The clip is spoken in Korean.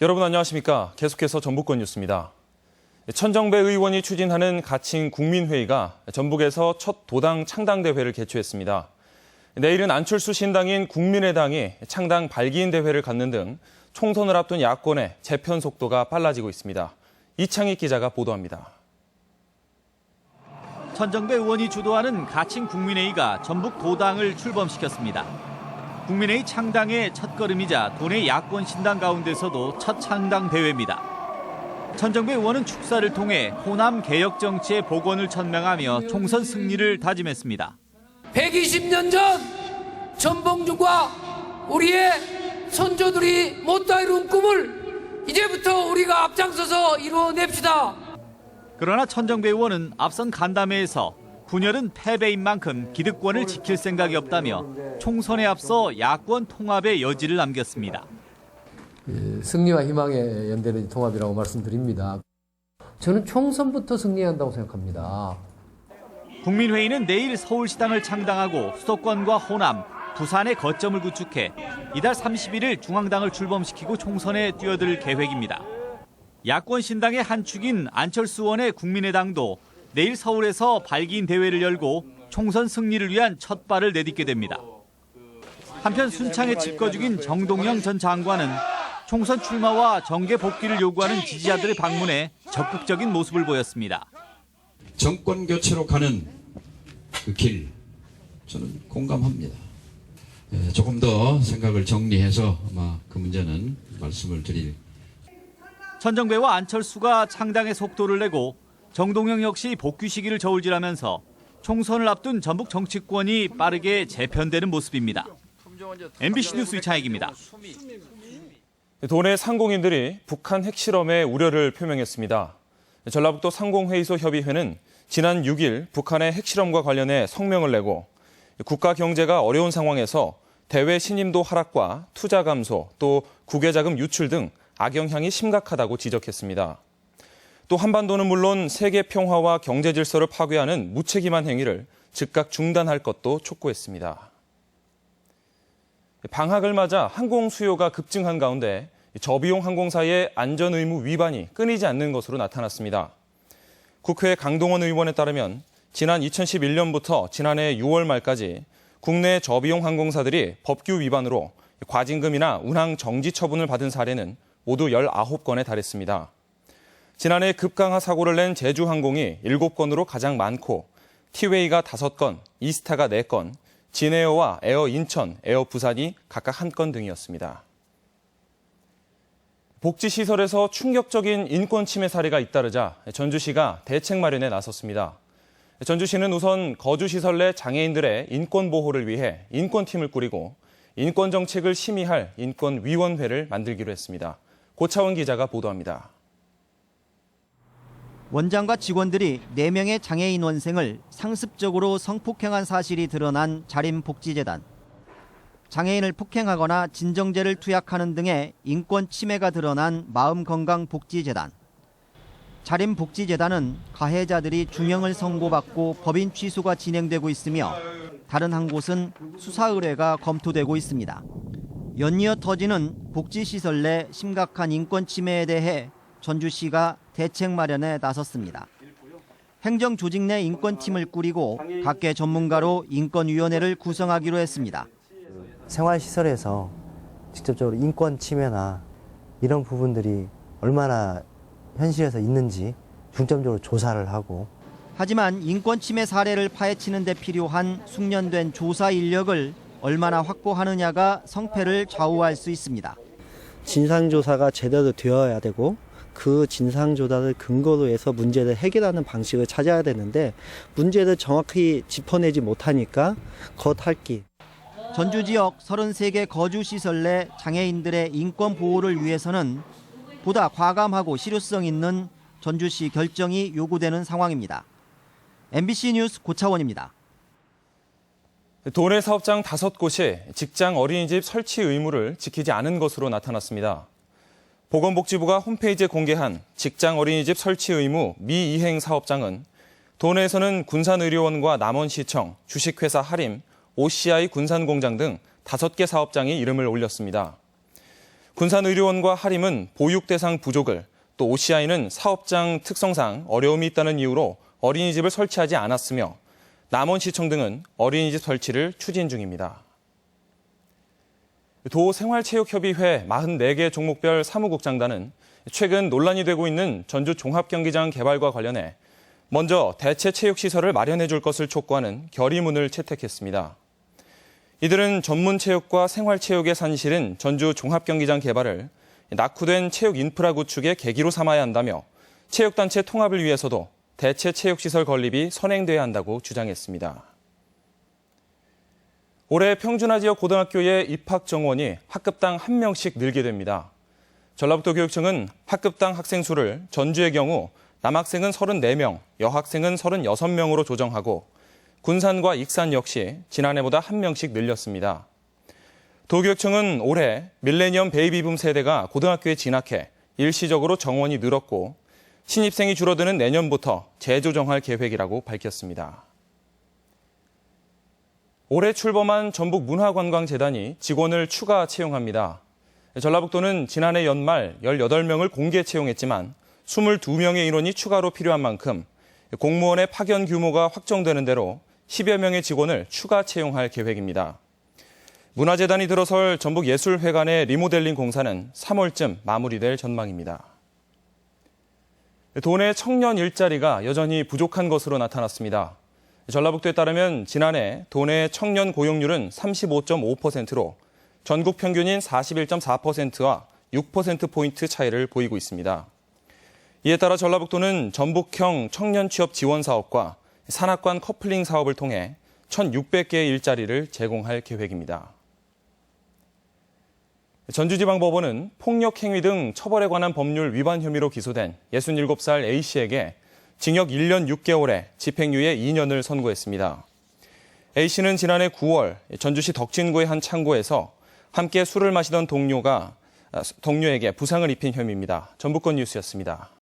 여러분 안녕하십니까? 계속해서 전북권 뉴스입니다. 천정배 의원이 추진하는 가칭 국민회의가 전북에서 첫 도당 창당 대회를 개최했습니다. 내일은 안철수 신당인 국민의당이 창당 발기인 대회를 갖는 등 총선을 앞둔 야권의 재편 속도가 빨라지고 있습니다. 이창익 기자가 보도합니다. 천정배 의원이 주도하는 가칭 국민회의가 전북 도당을 출범시켰습니다. 국민회의 창당의 첫걸음이자 도내 야권 신당 가운데서도 첫 창당 대회입니다. 천정배 의원은 축사를 통해 호남 개혁 정치의 복원을 천명하며 총선 승리를 다짐했습니다. 120년 전 전봉주가 우리의 선조들이 못다 이룬 꿈을 이제부터 우리가 앞장서서 이루어냅시다. 그러나 천정배 의원은 앞선 간담회에서 분열은 패배인 만큼 기득권을 지킬 생각이 없다며 총선에 앞서 야권 통합의 여지를 남겼습니다. 그 승리와 희망의 연대는 통합이라고 말씀드립니다. 저는 총선부터 승리한다고 생각합니다. 국민회의는 내일 서울시당을 창당하고 수도권과 호남, 부산에 거점을 구축해 이달 31일 중앙당을 출범시키고 총선에 뛰어들 계획입니다. 야권 신당의 한 축인 안철수 의원의 국민의당도 내일 서울에서 발기인 대회를 열고 총선 승리를 위한 첫 발을 내딛게 됩니다. 한편 순창에 집거 중인 정동영 전 장관은 총선 출마와 정계 복귀를 요구하는 지지자들의 방문에 적극적인 모습을 보였습니다. 정권 교체로 가는 그 길 저는 공감합니다. 예, 조금 더 생각을 정리해서 아마 그 문제는 말씀을 드릴 천정배와 안철수가 창당의 속도를 내고 정동영 역시 복귀 시기를 저울질하면서 총선을 앞둔 전북 정치권이 빠르게 재편되는 모습입니다. MBC 뉴스 이창익입니다. 도내 상공인들이 북한 핵실험에 우려를 표명했습니다. 전라북도 상공회의소 협의회는 지난 6일 북한의 핵실험과 관련해 성명을 내고 국가 경제가 어려운 상황에서 대외 신임도 하락과 투자 감소 또 국외 자금 유출 등 악영향이 심각하다고 지적했습니다. 또 한반도는 물론 세계 평화와 경제 질서를 파괴하는 무책임한 행위를 즉각 중단할 것도 촉구했습니다. 방학을 맞아 항공 수요가 급증한 가운데 저비용 항공사의 안전 의무 위반이 끊이지 않는 것으로 나타났습니다. 국회 강동원 의원에 따르면 지난 2011년부터 지난해 6월 말까지 국내 저비용 항공사들이 법규 위반으로 과징금이나 운항 정지 처분을 받은 사례는 모두 19건에 달했습니다. 지난해 급강하 사고를 낸 제주항공이 7건으로 가장 많고 티웨이가 5건, 이스타가 4건, 진에어와 에어 인천, 에어 부산이 각각 1건 등이었습니다. 복지시설에서 충격적인 인권 침해 사례가 잇따르자 전주시가 대책 마련에 나섰습니다. 전주시는 우선 거주시설 내 장애인들의 인권 보호를 위해 인권팀을 꾸리고 인권 정책을 심의할 인권위원회를 만들기로 했습니다. 고차원 기자가 보도합니다. 원장과 직원들이 4명의 장애인 원생을 상습적으로 성폭행한 사실이 드러난 자림복지재단. 장애인을 폭행하거나 진정제를 투약하는 등의 인권 침해가 드러난 마음건강복지재단. 자림복지재단은 가해자들이 중형을 선고받고 법인 취소가 진행되고 있으며 다른 한 곳은 수사 의뢰가 검토되고 있습니다. 연이어 터지는 복지시설 내 심각한 인권 침해에 대해 전주시가 대책 마련에 나섰습니다. 행정 조직 내 인권팀을 꾸리고 각계 전문가로 인권위원회를 구성하기로 했습니다. 생활시설에서 직접적으로 인권 침해나 이런 부분들이 얼마나 현실에서 있는지 중점적으로 조사를 하고 하지만 인권 침해 사례를 파헤치는 데 필요한 숙련된 조사 인력을 얼마나 확보하느냐가 성패를 좌우할 수 있습니다. 진상조사가 제대로 되어야 되고 그 진상조사를 근거로 해서 문제를 해결하는 방식을 찾아야 되는데 문제를 정확히 짚어내지 못하니까 겉핥기 전주 지역 33개 거주 시설 내 장애인들의 인권 보호를 위해서는 보다 과감하고 실효성 있는 전주시 결정이 요구되는 상황입니다. MBC 뉴스 고차원입니다. 도내 사업장 5곳이 직장 어린이집 설치 의무를 지키지 않은 것으로 나타났습니다. 보건복지부가 홈페이지에 공개한 직장 어린이집 설치 의무 미이행 사업장은 도내에서는 군산의료원과 남원시청, 주식회사 하림, OCI 군산공장 등 5개 사업장이 이름을 올렸습니다. 군산의료원과 하림은 보육 대상 부족을 또 OCI는 사업장 특성상 어려움이 있다는 이유로 어린이집을 설치하지 않았으며 남원시청 등은 어린이집 설치를 추진 중입니다. 도생활체육협의회 44개 종목별 사무국장단은 최근 논란이 되고 있는 전주 종합경기장 개발과 관련해 먼저 대체 체육시설을 마련해 줄 것을 촉구하는 결의문을 채택했습니다. 이들은 전문체육과 생활체육의 산실인 전주 종합경기장 개발을 낙후된 체육 인프라 구축의 계기로 삼아야 한다며 체육단체 통합을 위해서도 대체 체육시설 건립이 선행돼야 한다고 주장했습니다. 올해 평준화 지역 고등학교의 입학 정원이 학급당 1명씩 늘게 됩니다. 전라북도 교육청은 학급당 학생 수를 전주의 경우 남학생은 34명, 여학생은 36명으로 조정하고 군산과 익산 역시 지난해보다 1명씩 늘렸습니다. 도교육청은 올해 밀레니엄 베이비붐 세대가 고등학교에 진학해 일시적으로 정원이 늘었고 신입생이 줄어드는 내년부터 재조정할 계획이라고 밝혔습니다. 올해 출범한 전북문화관광재단이 직원을 추가 채용합니다. 전라북도는 지난해 연말 18명을 공개 채용했지만 22명의 인원이 추가로 필요한 만큼 공무원의 파견 규모가 확정되는 대로 10여 명의 직원을 추가 채용할 계획입니다. 문화재단이 들어설 전북예술회관의 리모델링 공사는 3월쯤 마무리될 전망입니다. 도내 청년 일자리가 여전히 부족한 것으로 나타났습니다. 전라북도에 따르면 지난해 도내 청년 고용률은 35.5%로 전국 평균인 41.4%와 6%포인트 차이를 보이고 있습니다. 이에 따라 전라북도는 전북형 청년 취업 지원 사업과 산악관 커플링 사업을 통해 1,600개의 일자리를 제공할 계획입니다. 전주지방법원은 폭력행위 등 처벌에 관한 법률 위반 혐의로 기소된 67살 A씨에게 징역 1년 6개월에 집행유예 2년을 선고했습니다. A씨는 지난해 9월 전주시 덕진구의 한 창고에서 함께 술을 마시던 동료가 동료에게 부상을 입힌 혐의입니다. 전북권 뉴스였습니다.